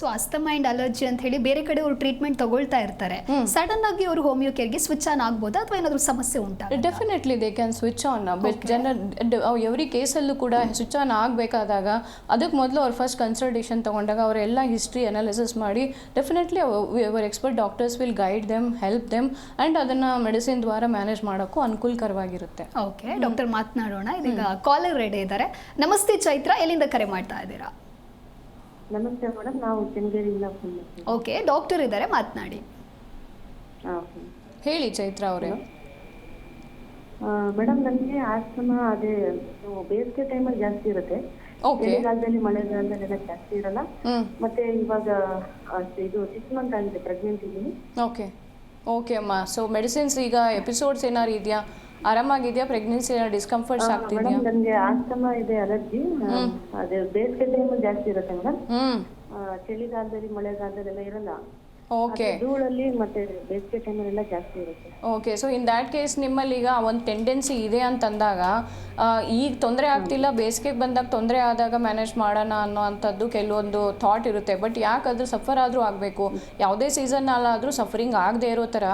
So asthma and allergy ಅಂತ ಹೇಳಿ ಬೇರೆ ಕಡೆ ಅವರು ಟ್ರೀಟ್ಮೆಂಟ್ ತಗೊಳ್ತಾ ಇರ್ತಾರೆ. ಸಡನ್ ಆಗಿ ಅವರು ಹೋಮಿಯೋ ಕೇರ್ಗೆ ಸ್ವಿಚ್ ಆನ್ ಆಗ್ಬೋದಾ ಅಥವಾ ಏನಾದರೂ ಸಮಸ್ಯೆ ಉಂಟಾ? Definitely they can switch on but ಜನ ಎವ್ರಿ ಕೇಸಲ್ಲೂ ಕೂಡ ಸ್ವಿಚ್ ಆನ್ ಆಗಬೇಕಾದಾಗ ಅದಕ್ಕೆ ಮೊದಲು ಅವ್ರು ಫಸ್ಟ್ ಕನ್ಸಲ್ಟೇಷನ್ ತೊಗೊಂಡಾಗ ಅವರೆಲ್ಲ ಹಿಸ್ಟ್ರಿ ಅನಾಲಿಸಿಸ್ ಮಾಡಿ definitely our expert doctors will guide them help them and ಅದನ್ನು ಮೆಡಿಸಿನ್ ದ್ವಾರ ಮ್ಯಾನೇಜ್ ಮಾಡೋಕ್ಕೂ ಅನುಕೂಲಕರವಾಗಿರುತ್ತೆ. ಓಕೆ ಡಾಕ್ಟರ್ ಮಾತನಾಡೋಣ. ಇದೀಗ ಕಾಲರ್ ರೆಡಿ ಇದ್ದಾರೆ. ನಮಸ್ತೆ ಚೈತ್ರ ಎಲ್ಲಿಂದ ಕರೆ ಮಾಡ್ತಾ ಇದ್ದೀರಾ? ನಮಸ್ತೆ ಮೇಡಮ್ ನಾವು ಕೆಂಗೇರಿಯಿಂದ ಫೋನ್ ಮಾಡ್ತೀವಿ. ಓಕೆ ಡಾಕ್ಟರ್ ಇದ್ದಾರೆ ಮಾತನಾಡಿ. ಹಾಂ ಹೇಳಿ ಚೈತ್ರ ಅವರೇ. ಮೇಡಮ್ ನನಗೆ ಆಸ್ತಮ ಅದೇ ಬೇಸಿಗೆ ಟೈಮಲ್ಲಿ ಜಾಸ್ತಿ ಇರುತ್ತೆ. ಓಕೆ ಚಳಿಗಾಲದಲ್ಲಿ ಮಳೆಗಾಲದಲ್ಲೆಲ್ಲ ಜಾಸ್ತಿ ಇರಲ್ಲ. ಮತ್ತೆ ಇವಾಗ ಇದು ಸಿಕ್ಸ್ ಮಂತ್ ಆಗಿದೆ ಪ್ರೆಗ್ನೆಂಟ್ ಇದ್ದೀನಿ. ಓಕೆ ಓಕೆ ಅಮ್ಮ ಸೊ ಮೆಡಿಸಿನ್ಸ್ ಈಗ ಎಪಿಸೋಡ್ಸ್ ಏನಾರು ಇದೆಯಾ? ಆರಾಮಾಗಿದೆಯಾ? ಪ್ರೆಗ್ನೆನ್ಸಿ ಏನಾರು ಡಿಸ್ಕಂಫರ್ಟ್ಸ್ ಆಗ್ತಿದೆಯಾ? ಮೇಡಮ್ ನನಗೆ ಆಸ್ತಮ ಇದೆ ಅಲರ್ಜಿ ಅದೇ ಬೇಸಿಗೆ ಟೈಮ್ ಜಾಸ್ತಿ ಇರುತ್ತೆ ಮೇಡಮ್ ಚಳಿಗಾಲದಲ್ಲಿ ಚಳಿಗಾಲದಲ್ಲಿ ಮಳೆಗಾಲದಲ್ಲೆಲ್ಲ ಇರಲ್ಲ. ಓಕೆ ಧೂಳಲ್ಲಿ ಮತ್ತೆ ಬೇಸಿಗೆ ಟೈಮಲ್ಲೆಲ್ಲ ಜಾಸ್ತಿ ಇರುತ್ತೆ. Okay so in that case ನಿಮ್ಮಲ್ಲಿ ಈಗ ಒಂದು ಟೆಂಡೆನ್ಸಿ ಇದೆ ಅಂತಂದಾಗ ಈಗ ತೊಂದರೆ ಆಗ್ತಿಲ್ಲ ಬೇಸಿಗೆಗೆ ಬಂದಾಗ ತೊಂದರೆ ಆದಾಗ ಮ್ಯಾನೇಜ್ ಮಾಡೋಣ ಅನ್ನೋ ಅಂಥದ್ದು ಕೆಲವೊಂದು ಥಾಟ್ ಇರುತ್ತೆ. ಬಟ್ ಯಾಕಾದ್ರೂ ಸಫರ್ ಆದರೂ ಆಗಬೇಕು. ಯಾವುದೇ ಸೀಸನ್ನಲ್ಲಾದರೂ ಸಫರಿಂಗ್ ಆಗದೆ ಇರೋ ಥರ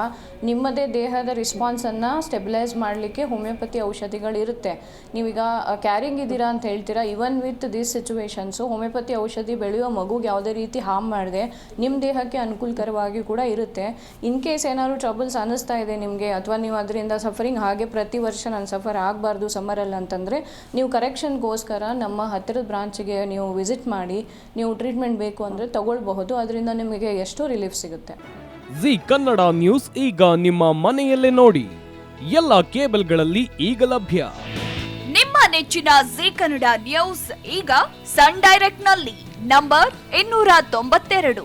ನಿಮ್ಮದೇ ದೇಹದ ರಿಸ್ಪಾನ್ಸನ್ನು ಸ್ಟೆಬಿಲೈಸ್ ಮಾಡಲಿಕ್ಕೆ ಹೋಮಿಯೋಪತಿ ಔಷಧಿಗಳಿರುತ್ತೆ. ನೀವೀಗ ಕ್ಯಾರಿಂಗ್ ಇದ್ದೀರಾ ಅಂತ ಹೇಳ್ತೀರಾ? Even with these situations homeopathy ಔಷಧಿ ಬೆಳೆಯೋ ಮಗುಗೆ ಯಾವುದೇ ರೀತಿ ಹಾರ್ಮ್ ಮಾಡಿದೆ ನಿಮ್ಮ ದೇಹಕ್ಕೆ ಅನುಕೂಲಕರವಾಗಿ ಕೂಡ ಇರುತ್ತೆ. ಇನ್ ಕೇಸ್ ಏನಾದ್ರು ಟ್ರಬಲ್ಸ್ ಅನ್ನಿಸ್ತಾ ಇದೆ ನಿಮಗೆ ಅಥವಾ ನೀವು ಅದರಿಂದ ಸಫರಿಂಗ್ ಹಾಗೆ ಪ್ರತಿ ವರ್ಷ ನಾನು ಸಫರ್ ಆಗಬಾರ್ದು ಸಮ್ಮರಲ್ಲಿ ಅಂತಂದರೆ ನೀವು ಕರೆಕ್ಷನ್ಗೋಸ್ಕರ ನಮ್ಮ ಹತ್ತಿರದ ಬ್ರಾಂಚಿಗೆ ನೀವು ವಿಸಿಟ್ ಮಾಡಿ ನೀವು ಟ್ರೀಟ್ಮೆಂಟ್ ಬೇಕು ಅಂದರೆ ತಗೊಳ್ಬಹುದು. ಅದರಿಂದ ನಿಮಗೆ ಎಷ್ಟೋ ರಿಲೀಫ್ ಸಿಗುತ್ತೆ. ಜಿ ಕನ್ನಡ ನ್ಯೂಸ್ ಈಗ ನಿಮ್ಮ ಮನೆಯಲ್ಲೇ ನೋಡಿ. ಎಲ್ಲ ಕೇಬಲ್ಗಳಲ್ಲಿ ಈಗ ಲಭ್ಯ. ನಿಮ್ಮ ನೆಚ್ಚಿನ ಜಿ ಕನ್ನಡ ನ್ಯೂಸ್ ಈಗ ಸನ್ ಡೈರೆಕ್ಟ್ನಲ್ಲಿ ನಂಬರ್ ಇನ್ನೂರ ತೊಂಬತ್ತೆರಡು.